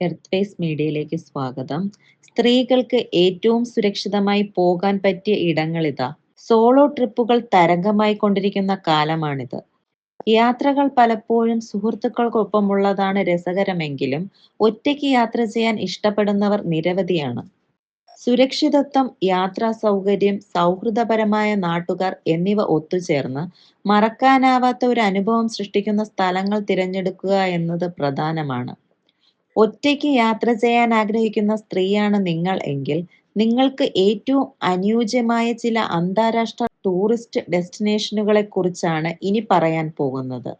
Earthways മീഡിയയിലേക്ക് സ്വാഗതം. സ്ത്രീകൾക്ക് ഏറ്റവും സുരക്ഷിതമായി പോകാൻ പറ്റിയ ഇടങ്ങൾ ഇതാ. സോളോ ട്രിപ്പുകൾ തരംഗമായി കൊണ്ടിരിക്കുന്ന കാലമാണിത്. യാത്രകൾ പലപ്പോഴും സുഹൃത്തുക്കൾക്കൊപ്പമുള്ളതാണ് രസകരമെങ്കിലും ഒറ്റയ്ക്ക് യാത്ര ചെയ്യാൻ ഇഷ്ടപ്പെടുന്നവർ നിരവധിയാണ്. സുരക്ഷിതത്വം യാത്രാ സൗകര്യം സൗഹൃദപരമായ നാട്ടുകാർ എന്നിവ ഒത്തുചേർന്ന് മറക്കാനാവാത്ത ഒരു അനുഭവം സൃഷ്ടിക്കുന്ന സ്ഥലങ്ങൾ തിരഞ്ഞെടുക്കുക എന്നത് പ്രധാനമാണ്. ഒറ്റയ്ക്ക് യാത്ര ചെയ്യാൻ ആഗ്രഹിക്കുന്ന സ്ത്രീയാണ് നിങ്ങൾ എങ്കിൽ നിങ്ങൾക്ക് ഏറ്റവും അനുയോജ്യമായ ചില അന്താരാഷ്ട്ര ടൂറിസ്റ്റ് ഡെസ്റ്റിനേഷനുകളെ കുറിച്ചാണ് ഇനി പറയാൻ പോകുന്നത്.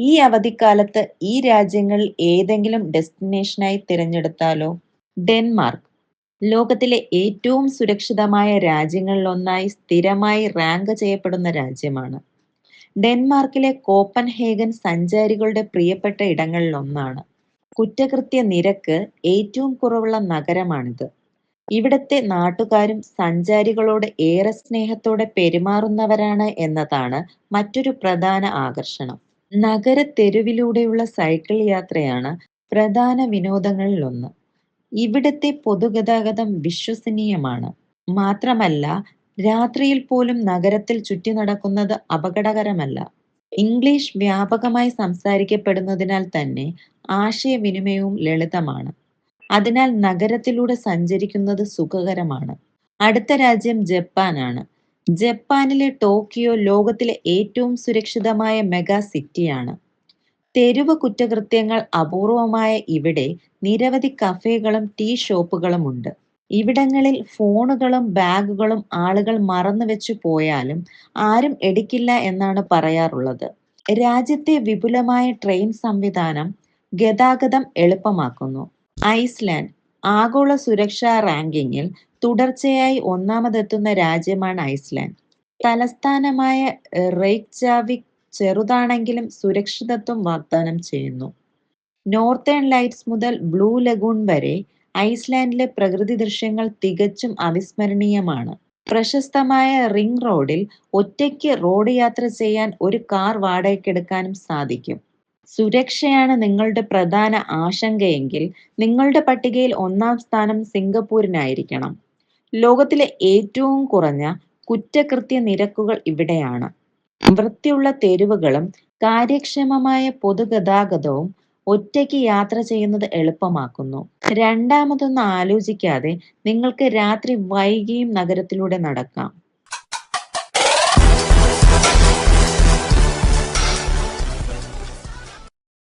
ഈ അവധിക്കാലത്ത് ഈ രാജ്യങ്ങളിൽ ഏതെങ്കിലും ഡെസ്റ്റിനേഷനായി തിരഞ്ഞെടുത്താലോ? ഡെൻമാർക്ക്. ലോകത്തിലെ ഏറ്റവും സുരക്ഷിതമായ രാജ്യങ്ങളിലൊന്നായി സ്ഥിരമായി റാങ്ക് ചെയ്യപ്പെടുന്ന രാജ്യമാണ്. ഡെൻമാർക്കിലെ കോപ്പൻഹേഗൻ സഞ്ചാരികളുടെ പ്രിയപ്പെട്ട ഇടങ്ങളിലൊന്നാണ്. കുറ്റകൃത്യ നിരക്ക് ഏറ്റവും കുറവുള്ള നഗരമാണിത്. ഇവിടത്തെ നാട്ടുകാരും സഞ്ചാരികളോട് ഏറെ സ്നേഹത്തോടെ പെരുമാറുന്നവരാണ് എന്നതാണ് മറ്റൊരു പ്രധാന ആകർഷണം. നഗര തെരുവിലൂടെയുള്ള സൈക്കിൾ യാത്രയാണ് പ്രധാന വിനോദങ്ങളിലൊന്ന്. ഇവിടത്തെ പൊതുഗതാഗതം വിശ്വസനീയമാണ്. മാത്രമല്ല രാത്രിയിൽ പോലും നഗരത്തിൽ ചുറ്റി നടക്കുന്നത് അപകടകരമല്ല. ഇംഗ്ലീഷ് വ്യാപകമായി സംസാരിക്കപ്പെടുന്നതിനാൽ തന്നെ ആശയവിനിമയവും ലളിതമാണ്. അതിനാൽ നഗരത്തിലൂടെ സഞ്ചരിക്കുന്നത് സുഖകരമാണ്. അടുത്ത രാജ്യം ജപ്പാനാണ്. ജപ്പാനിലെ ടോക്കിയോ ലോകത്തിലെ ഏറ്റവും സുരക്ഷിതമായ മെഗാ സിറ്റിയാണ്. തെരുവ് കുറ്റകൃത്യങ്ങൾ അപൂർവമായ ഇവിടെ നിരവധി കഫേകളും ടീ ഷോപ്പുകളും ഉണ്ട് ഇവിടങ്ങളിൽ ഫോണുകളും ബാഗുകളും ആളുകൾ മറന്നു വെച്ചു പോയാലും ആരും എടുക്കില്ല എന്നാണ് പറയാറുള്ളത്. രാജ്യത്തെ വിപുലമായ ട്രെയിൻ സംവിധാനം ഗതാഗതം എളുപ്പമാക്കുന്നു. ഐസ്ലാൻഡ് ആഗോള സുരക്ഷാ റാങ്കിങ്ങിൽ തുടർച്ചയായി ഒന്നാമതെത്തുന്ന രാജ്യമാണ് ഐസ്ലാൻഡ്. തലസ്ഥാനമായ റെയ്ക്ജാവിക് ചെറുതാണെങ്കിലും സുരക്ഷിതത്വം വാഗ്ദാനം ചെയ്യുന്നു. നോർത്തേൺ ലൈറ്റ്സ് മുതൽ ബ്ലൂ ലഗൂൺ വരെ ഐസ്ലാൻഡിലെ പ്രകൃതി ദൃശ്യങ്ങൾ തികച്ചും അവിസ്മരണീയമാണ്. പ്രശസ്തമായ റിംഗ് റോഡിൽ ഒറ്റയ്ക്ക് റോഡ് യാത്ര ചെയ്യാൻ ഒരു കാർ വാടകയ്ക്കെടുക്കാനും സാധിക്കും. സുരക്ഷയാണ് നിങ്ങളുടെ പ്രധാന ആശങ്കയെങ്കിൽ നിങ്ങളുടെ പട്ടികയിൽ ഒന്നാം സ്ഥാനം സിംഗപ്പൂരിനായിരിക്കണം. ലോകത്തിലെ ഏറ്റവും കുറഞ്ഞ കുറ്റകൃത്യ നിരക്കുകൾ ഇവിടെയാണ്. വൃത്തിയുള്ള തെരുവുകളും കാര്യക്ഷമമായ പൊതുഗതാഗതവും ഒറ്റയ്ക്ക് യാത്ര ചെയ്യുന്നത് എളുപ്പമാക്കുന്നു. രണ്ടാമതൊന്നും ആലോചിക്കാതെ നിങ്ങൾക്ക് രാത്രി വൈകിയും നഗരത്തിലൂടെ നടക്കാം.